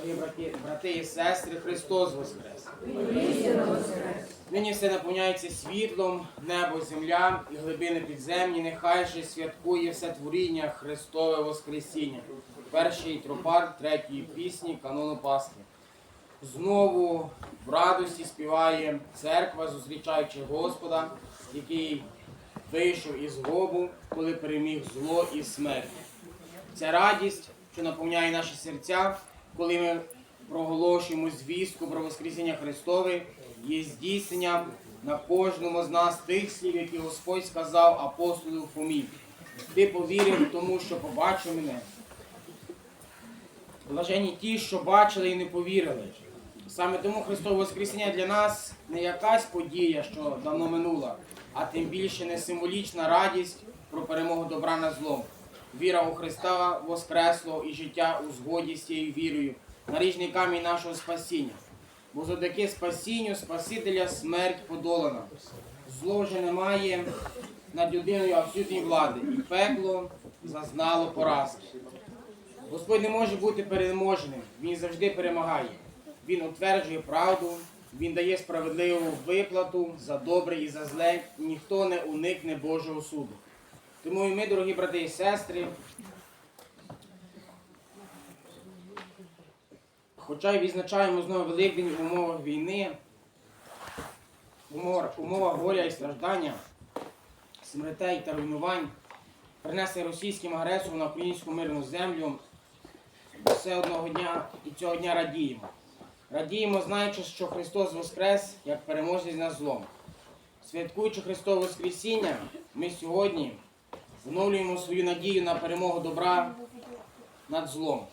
Дорогі брати, брати і сестри, Христос Воскрес! Нині все наповняється світлом, небо, земля і глибини підземні. Нехай же святкує все творіння Христове Воскресіння. Перший тропар третьої пісні канону Пасхи. Знову в радості співає церква, зустрічаючи Господа, який вийшов із гробу, коли переміг зло і смерть. Ця радість, що наповняє наші серця, коли ми проголошуємо звістку про Воскресіння Христове, є здійсненням на кожному з нас тих слів, які Господь сказав апостолу Фомі. Ти повірив тому, що побачив мене. Блажені ті, що бачили і не повірили. Саме тому Христове Воскресіння для нас не якась подія, що давно минула, а тим більше не символічна радість про перемогу добра над злом. Віра у Христа воскресло і життя у згоді з цією вірою, наріжний камінь нашого спасіння. Бо завдяки спасінню Спасителя смерть подолана. Зло вже немає над людиною абсолютної влади, і пекло зазнало поразки. Господь не може бути переможеним, Він завжди перемагає. Він утверджує правду, Він дає справедливу виплату за добре і за зле, ніхто не уникне Божого суду. Тому і ми, дорогі брати і сестри, хоча й відзначаємо знову Великдень в умовах війни, в умовах, горя і страждання, смертей та руйнувань, принесених російським агресором на українську мирну землю, все одного дня і цього дня радіємо. Радіємо, знаючи, що Христос Воскрес як переможець над злом. Святкуючи Христове Воскресіння, ми сьогодні вновлюємо свою надію на перемогу добра над злом.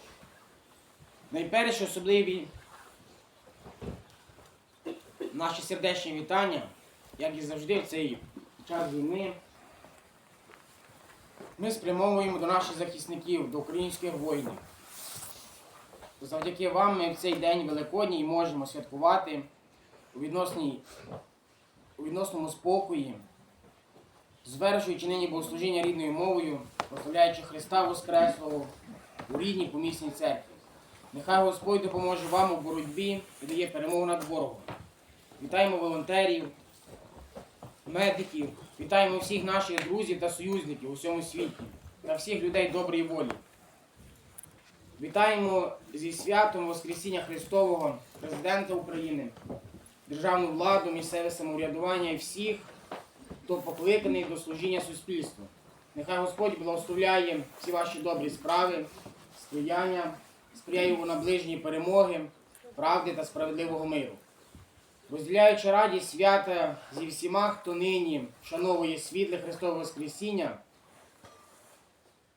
Найперше особливі наші сердечні вітання, як і завжди в цей час війни. Ми спрямовуємо до наших захисників, до українських воїнів. Завдяки вам ми в цей день Великодній можемо святкувати у, у відносному спокої, звершуючи нині богослужіння рідною мовою, прославляючи Христа Воскреслого у рідній помісній церкві. Нехай Господь допоможе вам у боротьбі і дає перемогу над ворогом. Вітаємо волонтерів, медиків, вітаємо всіх наших друзів та союзників у всьому світі та всіх людей доброї волі. Вітаємо зі святом Воскресіння Христового, президента України, державну владу, місцеве самоврядування і всіх, хто покликаний до служіння суспільству. Нехай Господь благословляє всі ваші добрі справи, сприяння, сприяє у наближенні перемоги, правди та справедливого миру. Розділяючи радість свята зі всіма, хто нині вшановує світле Христове Воскресіння,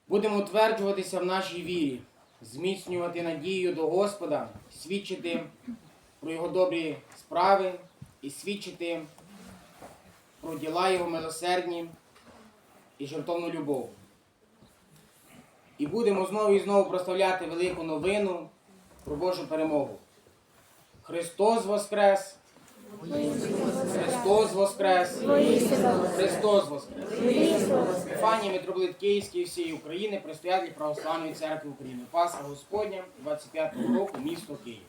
будемо утверджуватися в нашій вірі, зміцнювати надію до Господа, свідчити про Його добрі справи і свідчити про діла Його милосердні і жертовну любов. І будемо знову і знову прославляти велику новину про Божу перемогу. Христос Воскрес! Христос Воскрес! Христос Воскрес! Стефанія, митрополит Київський всієї України, предстоятель Православної церкви України. Пасха Господня 25-го року, місто Київ.